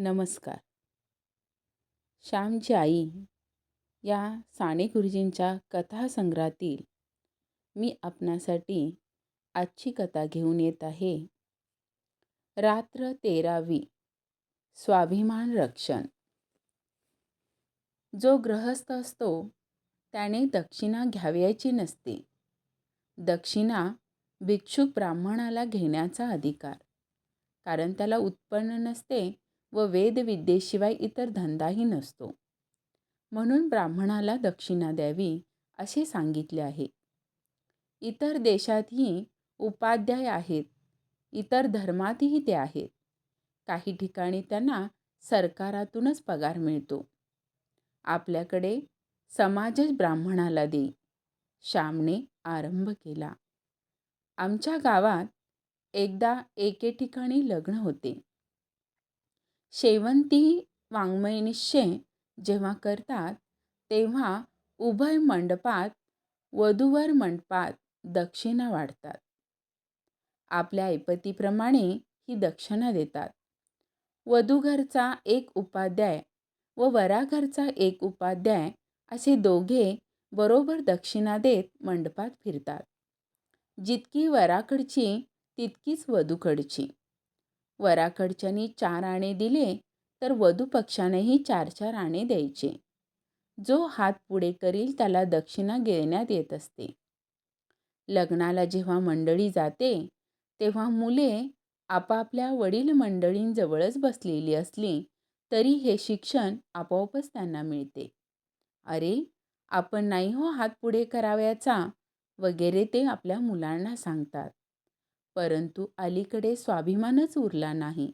नमस्कार. श्यामची आई या साने गुरुजींच्या कथासंग्रहातील मी आपणासाठी आजची कथा घेऊन येत आहे. रात्र तेरावी. स्वाभिमान रक्षण. जो गृहस्थ असतो त्याने दक्षिणा घ्यावयाची नसते. दक्षिणा भिक्षुक ब्राह्मणाला घेण्याचा अधिकार. कारण त्याला उत्पन्न नसते व वेदविद्येशिवाय इतर धंदाही नसतो. म्हणून ब्राह्मणाला दक्षिणा द्यावी असे सांगितले आहे. इतर देशातही उपाध्याय आहेत इतर धर्मातही ते आहेत. काही ठिकाणी त्यांना सरकारातूनच पगार मिळतो. आपल्याकडे समाजच ब्राह्मणाला देई श्यामने आरंभ केला. आमच्या गावात एकदा एके ठिकाणी लग्न होते. शेवंती वाङ्मय निश्चय जेव्हा करतात तेव्हा उभय मंडपात वधूवर मंडपात दक्षिणा वाढतात. आपल्या ऐपतीप्रमाणे ही दक्षिणा देतात. वधूघरचा एक उपाध्याय व वराघरचा एक उपाध्याय असे दोघे बरोबर दक्षिणा देत मंडपात फिरतात. जितकी वराकडची तितकीच वधूकडची. वराकडच्यानी चार आणे दिले तर वधू पक्षानेही चार चार आणे द्यायचे. जो हात पुढे करील त्याला दक्षिणा घेण्यात येत असते. लग्नाला जेव्हा मंडळी जाते तेव्हा मुले आपापल्या वडील मंडळींजवळच बसलेली असली तरी हे शिक्षण आपोआपच त्यांना मिळते. अरे आपण नाही हो हात पुढे करावयाचा वगैरे ते आपल्या मुलांना सांगतात. परंतु अलीकडे स्वाभिमानच उरला नाही.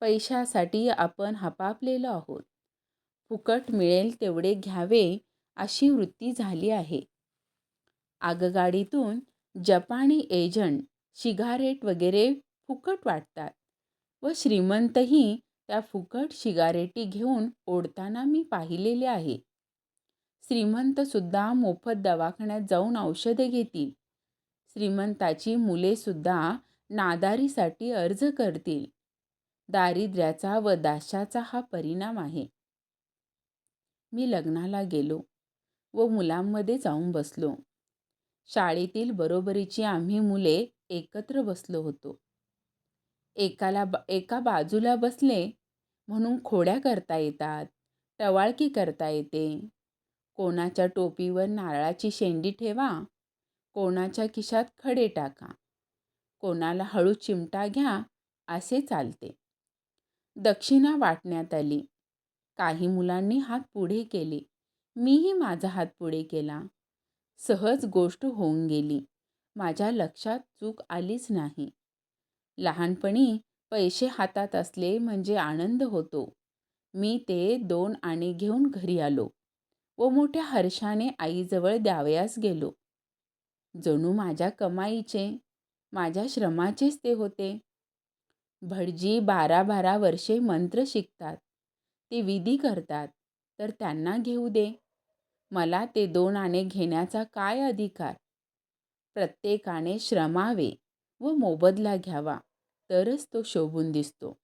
पैशासाठी आपण हपापलेलो आहोत. फुकट मिळेल तेवढे घ्यावे अशी वृत्ती झाली आहे. आगगाडीतून जपानी एजंट शिगारेट वगैरे फुकट वाटतात व श्रीमंतही त्या फुकट शिगारेटी घेऊन ओढताना मी पाहिलेले आहे. श्रीमंतसुद्धा मोफत दवाखान्यात जाऊन औषधे घेतील. श्रीमंताची मुलेसुद्धा नादारीसाठी अर्ज करतील. दारिद्र्याचा व दाशाचा हा परिणाम आहे. मी लग्नाला गेलो व मुलांमध्ये जाऊन बसलो. शाळेतील बरोबरीची आम्ही मुले एकत्र बसलो होतो. एकाला एका बाजूला बसले म्हणून खोड्या करता येतात टवाळकी करता येते. कोणाच्या टोपीवर नारळाची शेंडी ठेवा कोणाच्या खिशात खडे टाका. कोणाला हळू चिमटा घ्या असे चालते. दक्षिणा वाटण्यात आली. काही मुलांनी हात पुढे केले. मीही माझा हात पुढे केला. सहज गोष्ट होऊन गेली. माझ्या लक्षात चूक आलीच नाही. लहानपणी पैसे हातात असले म्हणजे आनंद होतो. मी ते दोन आणे घेऊन घरी आलो व मोठ्या हर्षाने आईजवळ द्यावयास गेलो. जणू माझ्या कमाईचे माझ्या श्रमाचेच ते होते. भटजी बारा बारा वर्षे मंत्र शिकतात. ते विधी करतात तर त्यांना घेऊ दे. मला ते दोन आणे घेण्याचा काय अधिकार? प्रत्येकाने श्रमावे व मोबदला घ्यावा तरच तो शोभून दिसतो.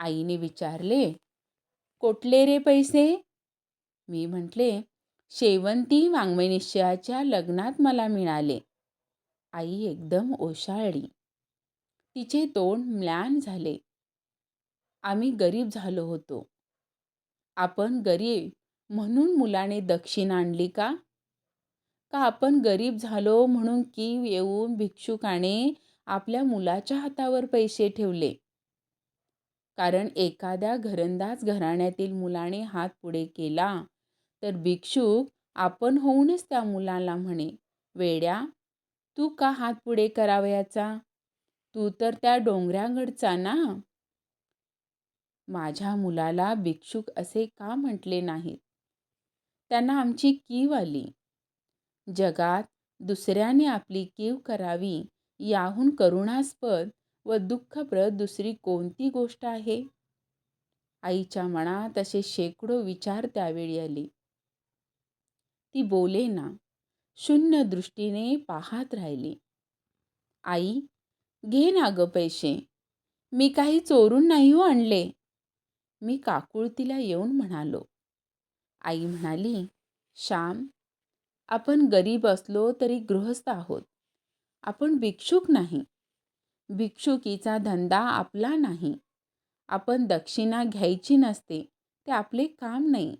आईने विचारले कोटले रे पैसे? मी म्हटले शेवंती वाङ्मयनिश्चयाच्या लग्नात मला मिळाले. आई एकदम ओशाळली. तिचे तोंड म्लान झाले. आम्ही गरीब झालो होतो. आपण गरीब म्हणून मुलाने दक्षिण आणली का? का आपण गरीब झालो म्हणून की येऊन भिक्षुकाने आपल्या मुलाच्या हातावर पैसे ठेवले? कारण एखाद्या घरंदाज घराण्यातील मुलाने हात पुढे केला. तर भिक्षुक आपण होऊनच त्या मुलाला म्हणे वेड्या तू का हात पुढे करावयाचा? तू तर त्या डोंगरांगडचा ना? माझ्या मुलाला भिक्षुक असे का म्हटले नाहीत? त्यांना आमची कीव आली. जगात दुसऱ्याने आपली कीव करावी याहून करुणास्पद व दुःखप्रद दुसरी कोणती गोष्ट आहे? आईच्या मनात असे शेकडो विचार त्यावेळी आले. ती बोले ना शून्य दृष्टीने पाहत राहिली. आई घे ना गं पैसे. मी काही चोरून नाही हो आणले. मी काकुळतीला येऊन म्हणालो. आई म्हणाली श्याम आपण गरीब असलो तरी गृहस्थ आहोत. आपण भिक्षुक नाही. भिक्षुकीचा धंदा आपला नाही. आपण दक्षिणा घ्यायची नसते ते आपले काम नाही.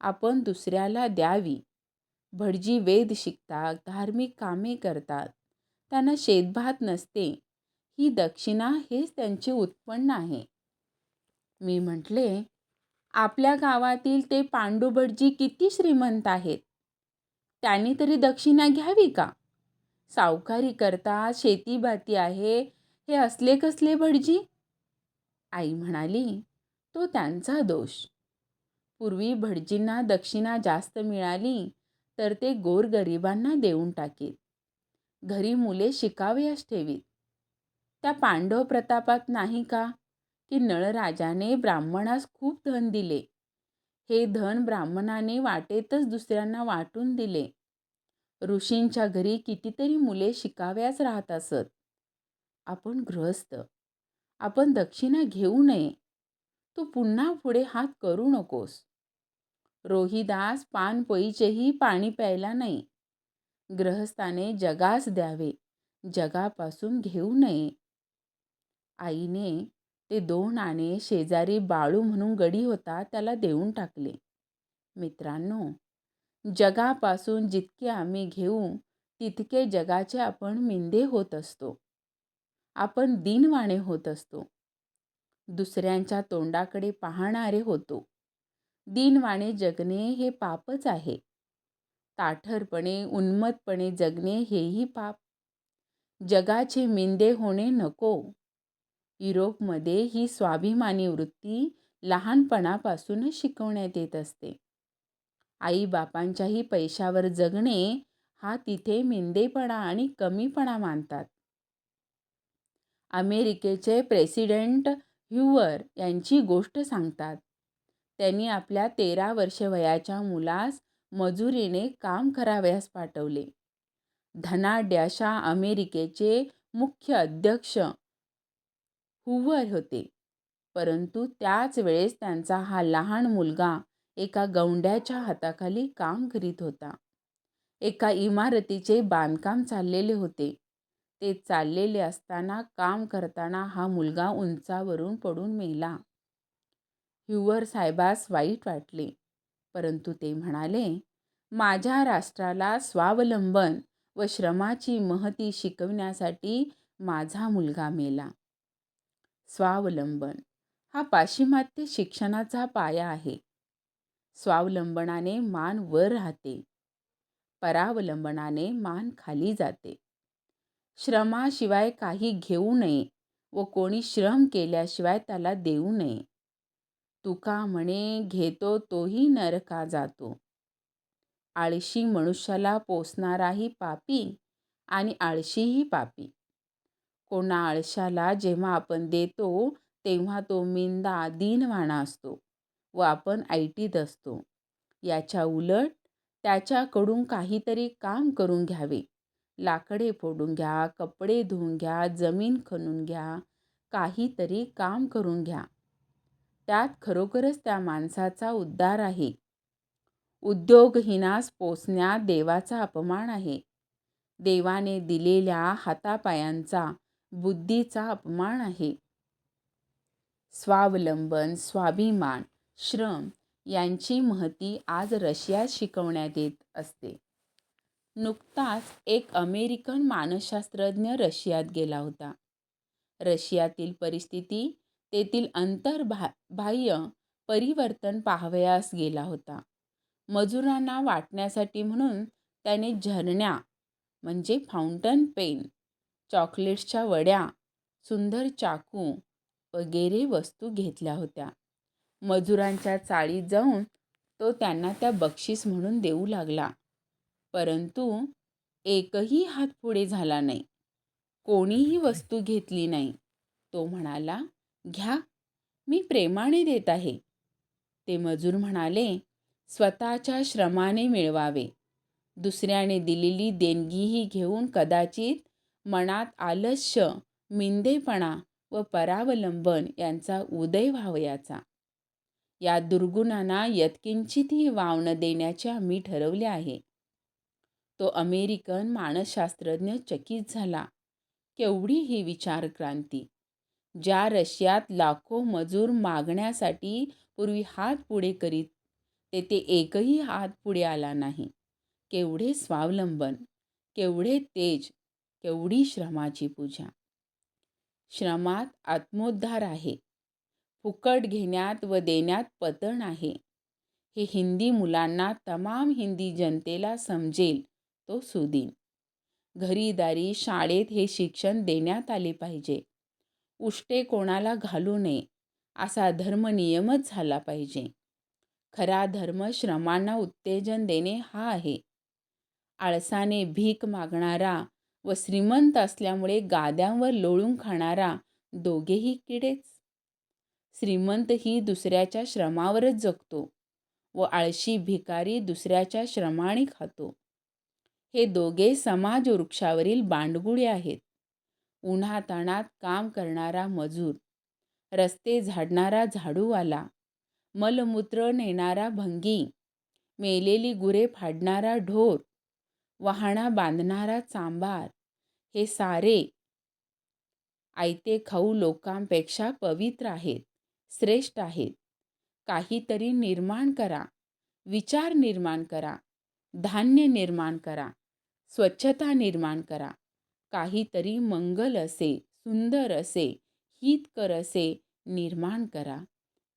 आपण दुसऱ्याला द्यावी. भटजी वेद शिकतात धार्मिक कामे करतात. त्यांना शेतभात नसते. ही दक्षिणा हेच त्यांचे उत्पन्न आहे. मी म्हटले आपल्या गावातील ते पांडू भटजी किती श्रीमंत आहेत? त्यांनी तरी दक्षिणा घ्यावी का? सावकारी करता शेतीबाती आहे. हे असले कसले भटजी? आई म्हणाली तो त्यांचा दोष. पूर्वी भटजींना दक्षिणा जास्त मिळाली तर ते गोरगरिबांना देऊन टाकीत. घरी मुले शिकावयास ठेवीत. त्या पांडव प्रतापात नाही का? की नळराजाने ब्राह्मणास खूप धन दिले. हे धन ब्राह्मणाने वाटेतच दुसऱ्यांना वाटून दिले. ऋषींच्या घरी कितीतरी मुले शिकाव्याच राहत असत. आपण गृहस्थ आपण दक्षिणा घेऊ नये. तू पुन्हा पुढे हात करू नकोस. रोहिदास पानपोईचेही पाणी प्यायला नाही. ग्रहस्थाने जगास द्यावे जगापासून घेऊ नये. आईने ते दोन आणे शेजारी बाळू म्हणून गडी होता त्याला देऊन टाकले. मित्रांनो जगापासून जितके आम्ही घेऊ तितके जगाचे आपण मिंदे होत असतो. आपण दिनवाणे होत असतो. दुसऱ्यांच्या तोंडाकडे पाहणारे होतो. दिनवाणे जगणे हे पापच आहे. ताठरपणे उन्मतपणे जगणे हेही पाप. जगाचे मिंदे होणे नको. युरोपमध्ये ही स्वाभिमानी वृत्ती लहानपणापासूनच शिकवण्यात येत असते. आईबापांच्याही पैशावर जगणे हा तिथे मिंदेपणा आणि कमीपणा मानतात. अमेरिकेचे प्रेसिडेंट ह्युवर यांची गोष्ट सांगतात. त्यांनी आपल्या तेरा वर्ष वयाच्या मुलास मजुरीने काम करावयास पाठवले. धनाढ्याशा अमेरिकेचे मुख्य अध्यक्ष हुवर होते. परंतु त्याच वेळेस त्यांचा हा लहान मुलगा एका गौंड्याच्या हाताखाली काम करीत होता. एका इमारतीचे बांधकाम चाललेले होते. ते चाललेले असताना काम करताना हा मुलगा उंचावरून पडून मेला. ह्युवर साहेबास वाईट वाटले. परंतु ते म्हणाले माझ्या राष्ट्राला स्वावलंबन व श्रमाची महती शिकविण्यासाठी माझा मुलगा मेला. स्वावलंबन हा पाश्चिमात्य शिक्षणाचा पाया आहे. स्वावलंबनाने मान वर राहते. परावलंबनाने मान खाली जाते. श्रमाशिवाय काही घेऊ नये व कोणी श्रम केल्याशिवाय त्याला देऊ नये. तुका म्हणे घेतो तोही नरका जातो. आळशी मनुष्याला पोसणाराही पापी आणि आळशीही पापी. कोणा आळशाला जेव्हा आपण देतो तेव्हा तो मिंदा दिनवाणा असतो व आपण ऐटीत असतो. याच्या उलट त्याच्याकडून काहीतरी काम करून घ्यावे. लाकडे फोडून घ्या कपडे धुवून घ्या जमीन खणून घ्या काहीतरी काम करून घ्या. त्यात खरोखरच त्या माणसाचा उद्धार आहे. उद्योगहीनास पोचण्यात देवाचा अपमान आहे. देवाने दिलेल्या हातापायांचा बुद्धीचा अपमान आहे. स्वावलंबन स्वाभिमान श्रम यांची महती आज रशियात शिकवण्यात येत असते. नुकताच एक अमेरिकन मानसशास्त्रज्ञ रशियात गेला होता. रशियातील परिस्थिती तेथील अंतर्भा बाह्य परिवर्तन पाहावयास गेला होता. मजुरांना वाटण्यासाठी म्हणून त्याने झरण्या म्हणजे फाउंटन पेन चॉकलेट्सच्या वड्या सुंदर चाकू वगैरे वस्तू घेतल्या होत्या. मजुरांच्या चाळीत जाऊन तो त्यांना त्या बक्षीस म्हणून देऊ लागला. परंतु एकही हात पुढे झाला नाही. कोणीही वस्तू घेतली नाही. तो म्हणाला घ्या मी प्रेमाने देत आहे. ते मजूर म्हणाले स्वतःच्या श्रमाने मिळवावे. दुसऱ्याने दिलेली देणगीही घेऊन कदाचित मनात आलस्य मिंदेपणा व परावलंबन यांचा उदय व्हावयाचा. या दुर्गुणांना यत्किंचितही वाव न देण्याचे आम्ही ठरवले आहे. तो अमेरिकन मानसशास्त्रज्ञ चकित झाला. केवढी ही विचारक्रांती! ज्या रशियात लाखो मजूर मागण्यासाठी पूर्वी हात पुढे करीत तेथे एकही हात पुढे आला नाही. केवढे स्वावलंबन केवढे तेज केवढी श्रमाची पूजा. श्रमात आत्मोद्धार आहे. फुकट घेण्यात व देण्यात पतन आहे. हे हिंदी मुलांना तमाम हिंदी जनतेला समजेल तो सुदीन. घरीदारी शाळेत हे शिक्षण देण्यात आले पाहिजे. उष्टे कोणाला घालू नये असा धर्मनियमच झाला पाहिजे. खरा धर्म श्रमांना उत्तेजन देणे हा आहे. आळसाने भीक मागणारा व श्रीमंत असल्यामुळे गाद्यांवर लोळून खाणारा दोघेही किडेच. श्रीमंत ही दुसऱ्याच्या श्रमावरच जगतो व आळशी भिकारी दुसऱ्याच्या श्रमाने खातो. हे दोघे समाज वृक्षावरील बांडगुळे आहेत. उन्हाताणात काम करणारा मजूर. रस्ते झाडणारा झाडूवाला. मलमूत्र नेणारा भंगी. मेलेली गुरे फाडणारा ढोर. वाहणा बांधणारा चांबार. हे सारे आयते खाऊ लोकांपेक्षा पवित्र आहेत श्रेष्ठ आहेत. काहीतरी निर्माण करा. विचार निर्माण करा. धान्य निर्माण करा. स्वच्छता निर्माण करा. काहीतरी मंगल असे सुंदर असे हितकर असे निर्माण करा.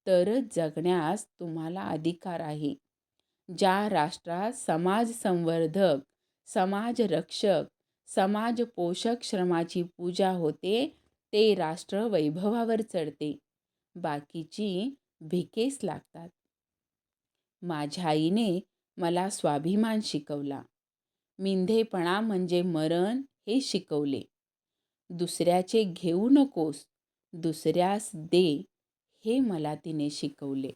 तरच जगण्यास तुम्हाला अधिकार आहे. ज्या राष्ट्रात समाज संवर्धक समाज रक्षक समाज पोषक श्रमाची पूजा होते ते राष्ट्र वैभवावर चढते. बाकीची भिकेस लागतात. माझ्या आईने मला स्वाभिमान शिकवला. मिंधेपणा म्हणजे मरण हे शिकवले. दुसऱ्याचे घेऊ नकोस दुसऱ्यास दे हे मला तिने शिकवले.